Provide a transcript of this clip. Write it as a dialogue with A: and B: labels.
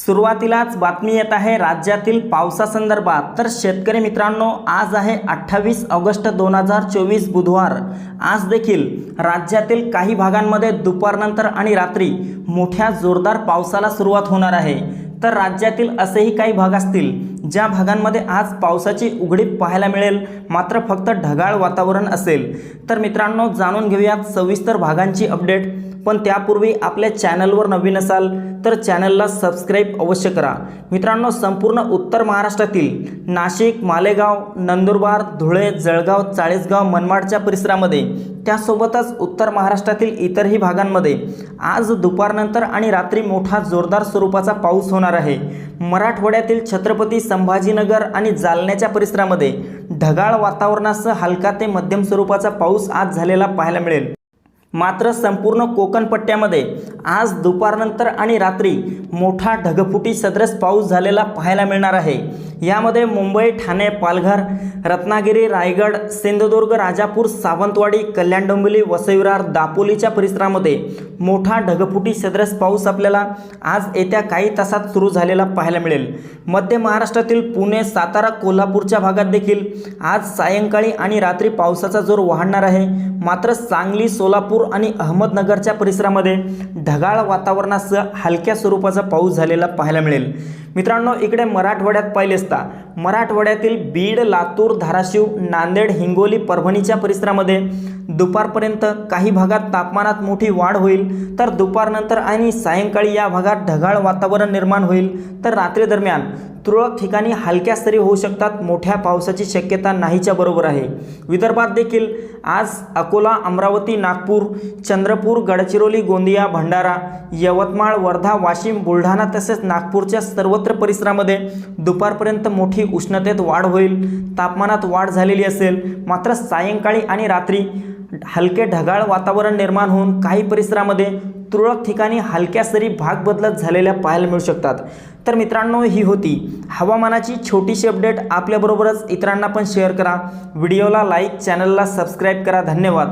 A: सुरुवातीलाच बातमी येत आहे राज्यातील पावसासंदर्भात. तर शेतकरी मित्रांनो आज आहे अठ्ठावीस ऑगस्ट दोन हजार चोवीस बुधवार. आज देखील राज्यातील काही भागांमध्ये दुपारनंतर आणि रात्री मोठ्या जोरदार पावसाला सुरुवात होणार आहे. तर राज्यातील असेही काही भाग असतील ज्या भागांमध्ये आज पावसाची उघडीप पाहायला मिळेल मात्र फक्त ढगाळ वातावरण असेल. तर मित्रांनो जाणून घेऊयात सविस्तर भागांची अपडेट. पण त्यापूर्वी आपल्या चॅनलवर नवीन असाल तर चॅनलला सबस्क्राईब अवश्य करा. मित्रांनो संपूर्ण उत्तर महाराष्ट्रातील नाशिक मालेगाव नंदुरबार धुळे जळगाव चाळीसगाव मनमाडच्या परिसरामध्ये त्यासोबतच उत्तर महाराष्ट्रातील इतरही भागांमध्ये आज दुपारनंतर आणि रात्री मोठा जोरदार स्वरूपाचा पाऊस होणार आहे. मराठवाड्यातील छत्रपती संभाजीनगर आणि जालन्याच्या परिसरामध्ये ढगाळ वातावरणासह हलका ते मध्यम स्वरूपाचा पाऊस आज झालेला पाहायला मिळेल. मात्र संपूर्ण कोकणपट्ट्यामध्ये आज दुपारनंतर आणि रात्री मोठा ढगफुटी सदृश पाऊस झालेला पाहायला मिळणार आहे. यामध्ये मुंबई ठाणे पालघर रत्नागिरी रायगड सिंधुदुर्ग राजापूर सावंतवाडी कल्याण डोंबिवली वसईविरार दापोलीच्या परिसरामध्ये मोठा ढगफुटी सदृश पाऊस आपल्याला आज येत्या काही तासात सुरू झालेला पाहायला मिळेल. मध्य महाराष्ट्रातील पुणे सातारा कोल्हापूरच्या भागात देखील आज सायंकाळी आणि रात्री पावसाचा जोर वाढणार आहे. मात्र सांगली सोलापूर आणि अहमदनगरच्या परिसरामध्ये ढगाळ वातावरणासह हलक्या स्वरूपाचा पाऊस झालेला पाहायला मिळेल. मित्रांनो इकडे मराठवाड्यात पाहिले असता मराठवाड्यातील बीड लातूर धाराशिव नांदेड हिंगोली परभणीच्या परिसरामध्ये दुपारपर्यंत काही भागात तापमानात मोठी वाढ होईल. तर दुपारनंतर आणि सायंकाळी या भागात ढगाळ वातावरण निर्माण होईल. तर रात्री दरम्यान तुरळक ठिकाणी हलक्या सरी होऊ शकतात. मोठ्या पावसाची शक्यता नाहीच्या बरोबर आहे. विदर्भात देखील आज अकोला अमरावती नागपूर चंद्रपूर गडचिरोली गोंदिया भंडारा यवतमाळ वर्धा वाशिम बुलढाणा तसेच नागपूरच्या सर्वत्र परिसरामध्ये दुपारपर्यंत मोठी उष्णतेत वाढ होईल. तापमानात वाढ झालेली असेल. मात्र सायंकाळी आणि रात्री हलके ढगाळ वातावरण निर्माण होऊन काही परिसरामध्ये तुरळक ठिकाणी हलक्या सरी भाग बदलत झालेल्या पाहायला मिळू शकतात. तर मित्रांनो ही होती हवामानाची छोटीशी अपडेट. आपल्याबरोबरच इतरांना पण शेअर करा. व्हिडिओला लाईक चॅनलला सबस्क्राईब करा. धन्यवाद.